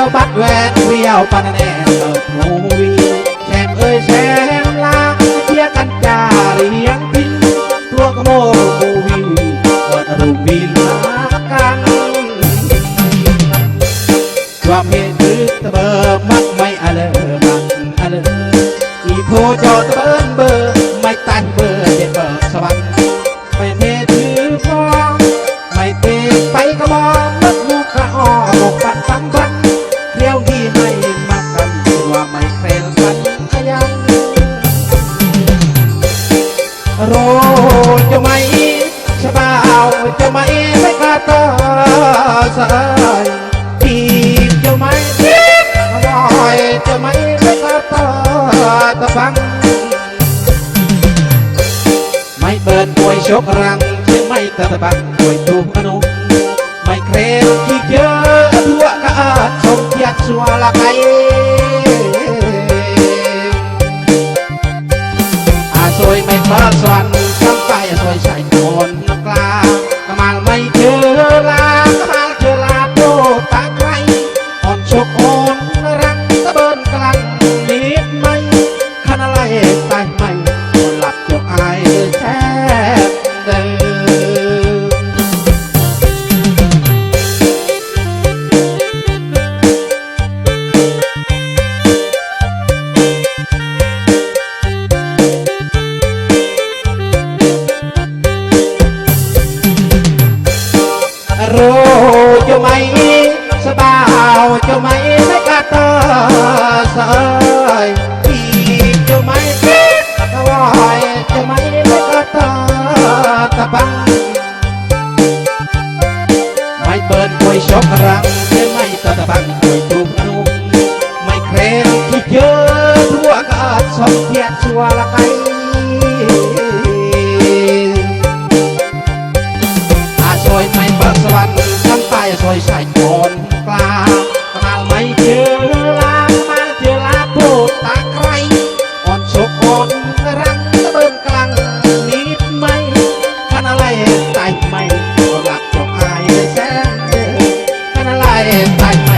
จ้าบัดแวนเวียวปันแน่เติบหมูวีแชมเอ้ยแชมลาเชียกันจาเรียงพินพวกโมรูมูวีเปิดรูปวีลากันความเห็นคือตะเบอมักไม่อะเลอมักอะเลออีโพจอตะเบินเบิ จะไม่ชะบาวจะไม่ไม่ขาดตาสายทีบจะไม่ทีบลอยจะไม่ไม่ขาดตาตะบัง ไม่เปิดมวยชกรังเชื่อไม่ตะบังมวยตูอนุไม่เครนที่เจอทั่วกะอาดชมเทียดสัวละไก นรังตะเบินกลางนิดไม่ขันอะไรตายไม่คนหลับเจ้าอายแท้เดิมโรจะไม่ สบาวจะไม่ไม่กาตาสายอีจะไม่ตะวายจะไม่ไม่กาตาตะบังไม่เปิดมวยชกรังจะไม่ตะตะบังมวยตูกนุ่มไม่เครนที่เจอะทั่วกาดสองเทียดชัวละไกอาซอยไม่เปิดสวรรค์ทำไปซอยใส่ ใจไม่ตัวหลักจอกอายแสนเดินขันอะไรตายไม่